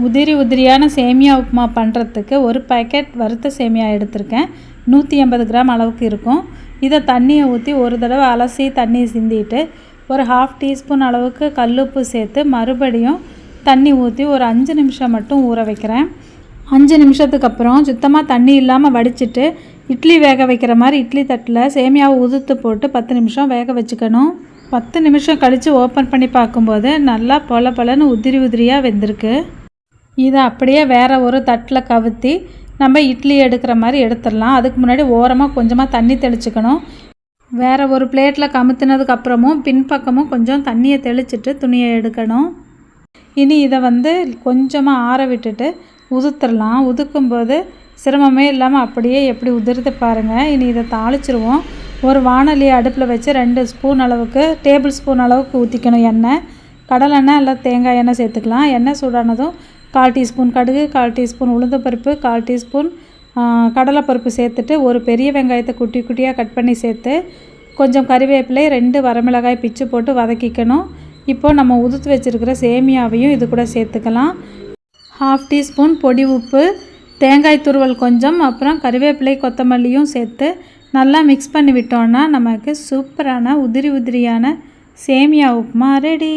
உதிரி உதிரியான சேமியா உப்புமா பண்ணுறதுக்கு ஒரு பேக்கெட் வறுத்த சேமியா எடுத்திருக்கேன். நூற்றி எண்பது கிராம் அளவுக்கு இருக்கும். இதை தண்ணியை ஊற்றி ஒரு தடவை அலசி தண்ணியை சிந்திட்டு ஒரு ஹாஃப் டீஸ்பூன் அளவுக்கு கல்லுப்பு சேர்த்து மறுபடியும் தண்ணி ஊற்றி ஒரு அஞ்சு நிமிஷம் மட்டும் ஊற வைக்கிறேன். அஞ்சு நிமிஷத்துக்கு அப்புறம் சுத்தமாக தண்ணி இல்லாமல் வடிச்சிட்டு இட்லி வேக வைக்கிற மாதிரி இட்லி தட்டில் சேமியாவை உதுத்து போட்டு பத்து நிமிஷம் வேக வச்சுக்கணும். பத்து நிமிஷம் கழித்து ஓப்பன் பண்ணி பார்க்கும்போது நல்லா பொல பொலன்னு உதிரி உதிரியாக வெந்திருக்கு. இதை அப்படியே வேறு ஒரு தட்டில் கவுத்தி நம்ம இட்லி எடுக்கிற மாதிரி எடுத்துடலாம். அதுக்கு முன்னாடி ஓரமாக கொஞ்சமாக தண்ணி தெளிச்சுக்கணும். வேறு ஒரு பிளேட்டில் கமுத்தினதுக்கப்புறமும் பின்பக்கமும் கொஞ்சம் தண்ணியை தெளிச்சிட்டு துணியை எடுக்கணும். இனி இதை வந்து கொஞ்சமாக ஆற விட்டுட்டு உதுத்துடலாம். உதுக்கும்போது சிரமமே இல்லாமல் அப்படியே எப்படி உதிர்த்து பாருங்கள் இனி இதை தாளிச்சிருவோம். ஒரு வானொலியை அடுப்பில் வச்சு ரெண்டு ஸ்பூன் அளவுக்கு டேபிள் ஸ்பூன் அளவுக்கு ஊற்றிக்கணும் எண்ணெய். கடலெண்ணெய் இல்லை தேங்காய் எண்ணெய் சேர்த்துக்கலாம். எண்ணெய் சூடானதும் கால் டீஸ்பூன் கடுகு கால் டீஸ்பூன் உளுந்தப்பருப்பு கால் டீஸ்பூன் கடலைப்பருப்பு சேர்த்துட்டு ஒரு பெரிய வெங்காயத்தை குட்டி குட்டியாக கட் பண்ணி சேர்த்து கொஞ்சம் கறிவேப்பிலை ரெண்டு வரமிளகாய் பிச்சு போட்டு வதக்கிக்கணும். இப்போது நம்ம உதுத்து வச்சுருக்கிற சேமியாவையும் இது கூட சேர்த்துக்கலாம். ஹாஃப் டீஸ்பூன் பொடி உப்பு தேங்காய் துருவல் கொஞ்சம் அப்புறம் கறிவேப்பிலை கொத்தமல்லியும் சேர்த்து நல்லா மிக்ஸ் பண்ணி விட்டோன்னா நமக்கு சூப்பரான உதிரி உதிரியான சேமியா உப்புமா ரெடி